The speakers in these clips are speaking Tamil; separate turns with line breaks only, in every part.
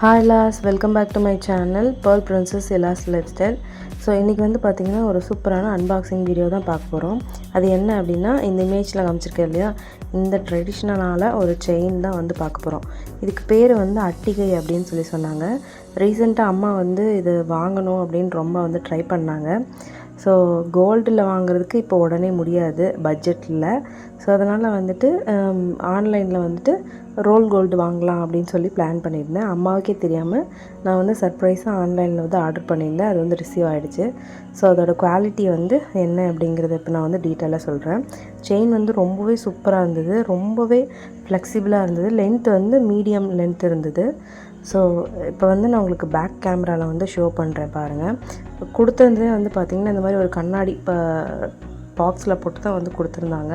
Hi loss welcome back to my channel pearl princess எலாஸ் lifestyle so இன்றைக்கி வந்து பார்த்திங்கன்னா ஒரு சூப்பரான அன்பாக்சிங் வீடியோ தான் பார்க்க போகிறோம் அது என்ன அப்படின்னா இந்த இமேஜில் காமிச்சிருக்கேன் இல்லையா? இந்த ட்ரெடிஷ்னலால் ஒரு செயின் தான் வந்து பார்க்க போகிறோம் இதுக்கு பேர் வந்து அட்டிகை அப்படின்னு சொல்லி சொன்னாங்க. ரீசெண்டாக அம்மா வந்து இது வாங்கணும் அப்படின்னு ரொம்ப வந்து ட்ரை பண்ணாங்க. ஸோ கோல்டில் வாங்குறதுக்கு இப்போ உடனே முடியாது பட்ஜெட்டில் ஸோ அதனால் வந்துட்டு ஆன்லைனில் வந்துட்டு ரோல் கோல்டு வாங்கலாம் அப்படின்னு சொல்லி பிளான் பண்ணியிருந்தேன். அம்மாவுக்கே தெரியாமல் நான் வந்து சர்ப்ரைஸாக ஆன்லைனில் வந்து ஆர்டர் பண்ணியிருந்தேன். அது வந்து ரிசீவ் ஆகிடுச்சு ஸோ அதோட குவாலிட்டி வந்து என்ன அப்படிங்கிறத இப்போ நான் வந்து டீட்டெயிலாக சொல்கிறேன் செயின் வந்து ரொம்பவே சூப்பராக இருந்தது. ரொம்பவே ஃப்ளெக்சிபிளாக இருந்தது. லென்த் வந்து மீடியம் லென்த் இருந்தது. ஸோ இப்போ வந்து நான் உங்களுக்கு பேக் கேமராவில் வந்து ஷோ பண்ணுறேன் பாருங்கள் கொடுத்துருந்ததே வந்து பார்த்திங்கன்னா இந்த மாதிரி ஒரு கண்ணாடி இப்போ பாக்ஸில் போட்டு தான் வந்து கொடுத்துருந்தாங்க.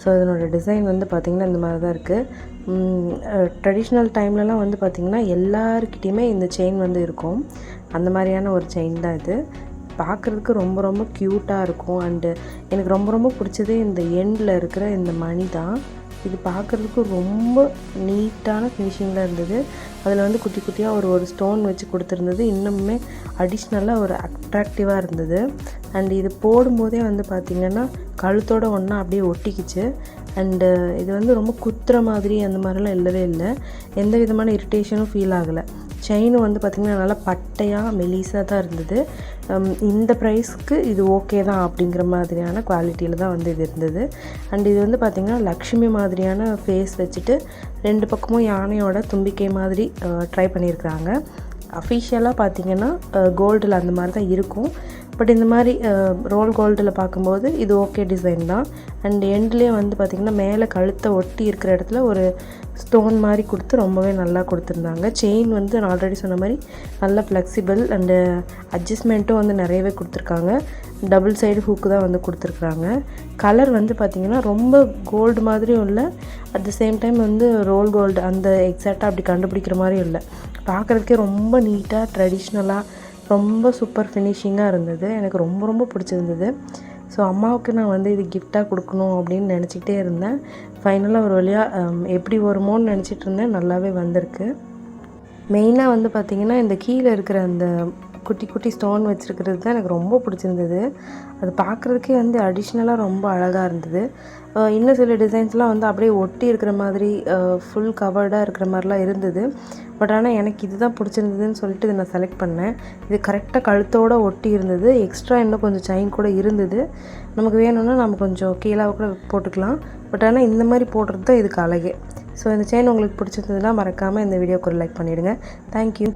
ஸோ இதனோட டிசைன் வந்து பார்த்திங்கன்னா இந்த மாதிரி தான் இருக்குது ட்ரெடிஷ்னல் டைம்லலாம் வந்து பார்த்திங்கன்னா எல்லாருக்கிட்டேயுமே இந்த செயின் வந்து இருக்கும். அந்த மாதிரியான ஒரு செயின் தான் இது. பார்க்குறதுக்கு ரொம்ப ரொம்ப க்யூட்டாக இருக்கும். அண்டு எனக்கு ரொம்ப ரொம்ப பிடிச்சதே இந்த எண்டில் இருக்கிற இந்த மணி தான். இது பார்க்குறதுக்கு ரொம்ப நீட்டான ஃபினிஷிங்கில் இருந்தது. அதில் வந்து குட்டி குட்டியாக ஒரு ஒரு ஸ்டோன் வச்சு கொடுத்துருந்தது. இன்னுமே அடிஷ்னலாக ஒரு அட்ராக்டிவாக இருந்தது. அண்ட் இது போடும்போதே வந்து பார்த்திங்கன்னா கழுத்தோட ஒன்றா அப்படியே ஒட்டிக்கிச்சு. அண்டு இது வந்து ரொம்ப குத்துற மாதிரி அந்த மாதிரிலாம் இல்லவே இல்லை. எந்த விதமான இரிட்டேஷனும் ஃபீல் ஆகலை. செயினும் வந்து பார்த்திங்கன்னா நல்லா பட்டையாக மெலிசாக தான் இருந்தது. இந்த ப்ரைஸ்க்கு இது ஓகே தான் அப்படிங்கிற மாதிரியான குவாலிட்டியில் தான் வந்து இது இருந்தது. அண்ட் இது வந்து பார்த்திங்கன்னா லக்ஷ்மி மாதிரியான ஃபேஸ் வச்சுட்டு ரெண்டு பக்கமும் யானையோட தும்பிக்கை மாதிரி ட்ரை பண்ணியிருக்கிறாங்க. அஃபிஷியலாக பார்த்திங்கன்னா கோல்டில் அந்த மாதிரி தான் இருக்கும். பட் இந்த மாதிரி uh, ரோல் கோல்டில் பார்க்கும்போது இது ஓகே டிசைன் தான். அண்ட் எண்ட்லேயே வந்து பார்த்திங்கன்னா மேலே கழுத்தை ஒட்டி இருக்கிற இடத்துல ஒரு ஸ்டோன் மாதிரி கொடுத்து ரொம்பவே நல்லா கொடுத்துருந்தாங்க. செயின் வந்து நான் ஆல்ரெடி சொன்ன மாதிரி நல்லா ஃப்ளெக்சிபிள் அண்டு அட்ஜஸ்ட்மெண்ட்டும் வந்து நிறையவே கொடுத்துருக்காங்க. டபுள் சைடு ஹூக்கு தான் வந்து கொடுத்துருக்குறாங்க. கலர் வந்து பார்த்திங்கன்னா ரொம்ப கோல்டு மாதிரியும் இல்லை. அட் த சேம் டைம் வந்து ரோல் கோல்டு அந்த எக்ஸாக்டாக அப்படி கண்டுபிடிக்கிற மாதிரியும் இல்லை. பார்க்குறதுக்கே ரொம்ப நீட்டாக ட்ரெடிஷ்னலாக ரொம்ப சூப்பர் ஃபினிஷிங்காக இருந்தது. எனக்கு ரொம்ப ரொம்ப பிடிச்சிருந்தது. ஸோ அம்மாவுக்கு நான் வந்து இது கிஃப்டாக கொடுக்கணும் அப்படின்னு நினச்சிக்கிட்டே இருந்தேன். ஃபைனலாக ஒரு வழியாக எப்படி வருமோன்னு நினச்சிட்டு இருந்தேன். நல்லாவே வந்திருக்கு. மெயினாக வந்து பார்த்திங்கன்னா இந்த கீழே இருக்கிற அந்த குட்டி குட்டி ஸ்டோன் வச்சுருக்கிறது தான் எனக்கு ரொம்ப பிடிச்சிருந்தது. அது பார்க்குறதுக்கே வந்து அடிஷ்னலாக ரொம்ப அழகாக இருந்தது. இன்னும் சில டிசைன்ஸ்லாம் வந்து அப்படியே ஒட்டி இருக்கிற மாதிரி ஃபுல் கவர்டாக இருக்கிற மாதிரிலாம் இருந்தது. பட் ஆனால் எனக்கு இது தான் பிடிச்சிருந்ததுன்னு சொல்லிட்டு இதை நான் செலக்ட் பண்ணேன். இது கரெக்டாக கழுத்தோடு ஒட்டி இருந்தது. எக்ஸ்ட்ரா இன்னும் கொஞ்சம் செயின் கூட இருந்தது. நமக்கு வேணும்னா நம்ம கொஞ்சம் கீழாக கூட போட்டுக்கலாம். பட் ஆனால் இந்த மாதிரி போடுறது தான் இதுக்கு அழகே. ஸோ இந்த செயின் உங்களுக்கு பிடிச்சிருந்ததுன்னா மறக்காமல் இந்த வீடியோக்கு ஒரு லைக் பண்ணிவிடுங்க தேங்க்யூ